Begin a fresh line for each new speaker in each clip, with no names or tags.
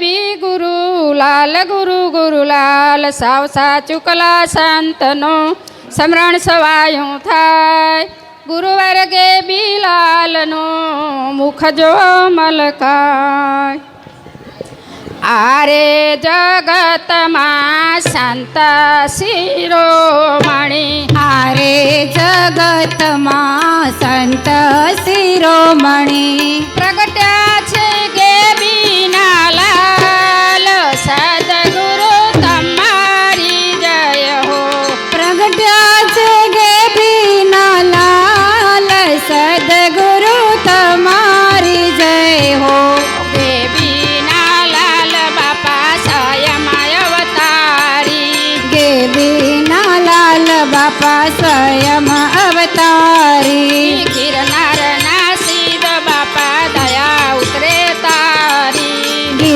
બી ગુરુ લાલ ગુરુ ગુરુ લાલ સાવ સાચું કલા સંતનો સમરણ સવાયું થાય. ગુરુવાર કે બી લાલનો મુખ જો મલકાય. આરે જગતમાં સંત શિરોમણી
આરે જગતમાં સંત શિરોમણી પ્રગટ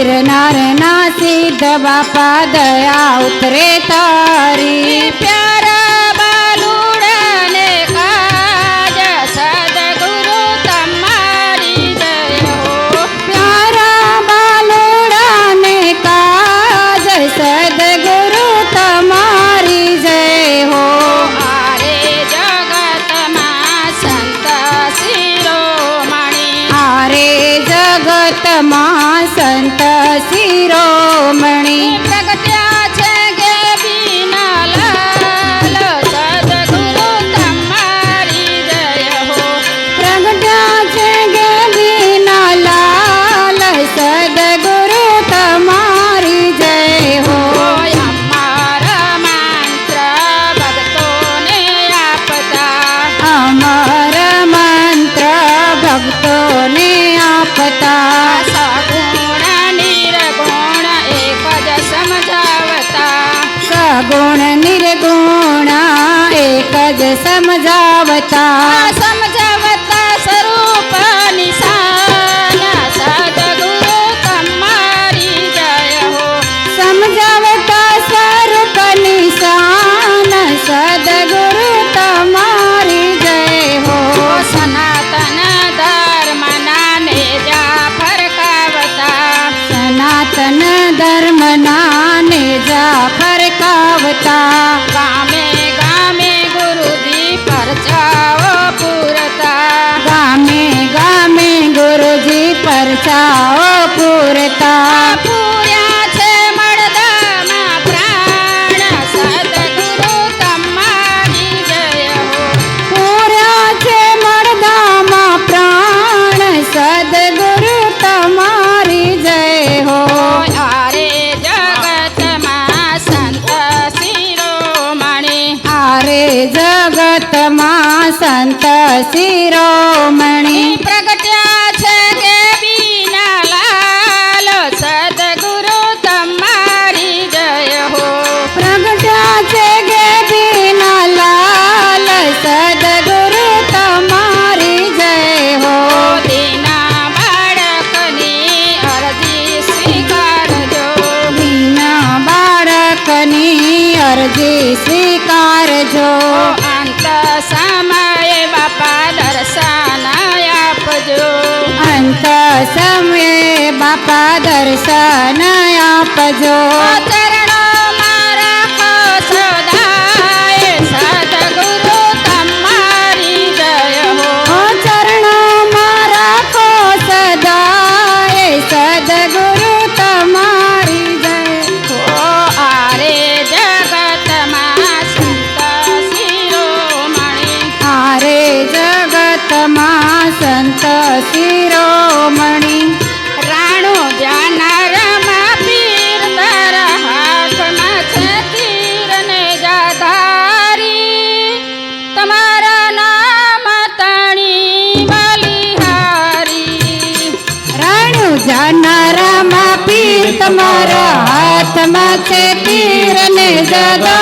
ગિરનારના
સિદ્ધ બાપા દયા ઉતરે તારી
પ્યાર गुणा एकज समजावता. શિરોમણી પ્રગટ્યા છે કે બીના લાલ સદગુરુ તમારી જય હો.
પ્રગટ્યા છે
કે બીના લાલ સદગુરુ તમારી જય હો. દીના બાળકની અરજી સ્વીકારજો.
દીના બાળકની અરજી સ્વીકારજો.
સમયે બાપા દર્શન આપજો તમારા હાથમાં છે
તીરને દાદા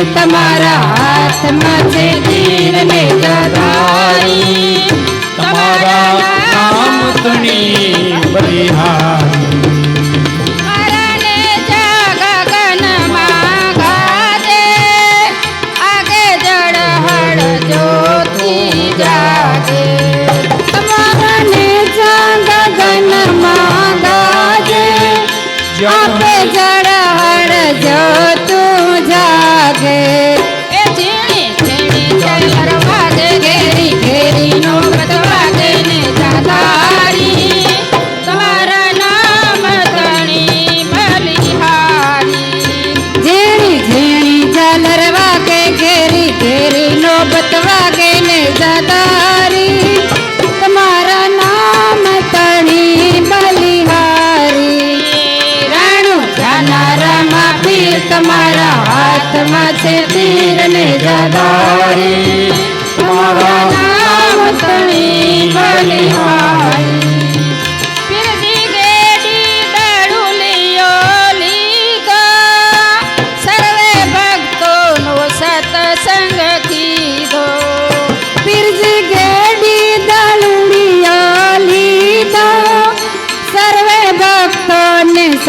પીર તમારા હાથમાં છે તીર ને ગદારી
તમારા નામ તણી બલિહારી.
આપે આગે જળહળ જ્યોતિ
રાણુ જાનારામાં પીર તમારા હાથમાં છે તીર ને જગારી. તમારા નામ તણી બલિહારી.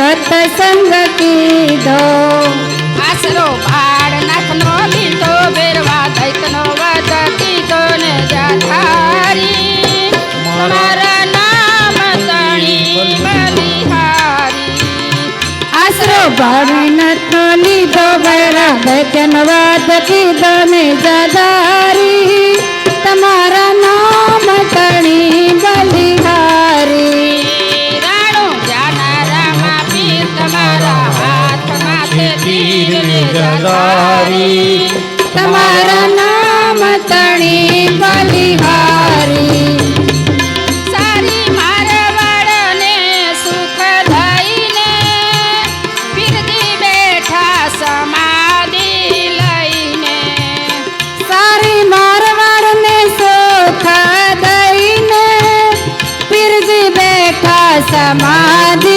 સત્સંગ કીધો આશરો બાળનાથનો લીધો, બેરવા દૈતનો વધ કીધો ને જાધારી. તમારા નામ તણી બલિહારી.
આશરો ભાવિનતો લીધો બૈરા વાત કીધો ને
ગદારી
તમારા નામ તણી બલિહારી.
સારી મારવાડને સુખ દઈને પીરજી બેઠા સમાધિ લઈને.
સારી મારવાડને સુખ દઈને પીરજી બેઠા સમાધિ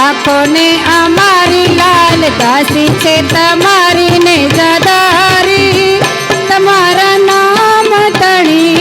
આપોને અમારી લાલ દાસી છે તમારી ને જદારી. તમારા નામ તણી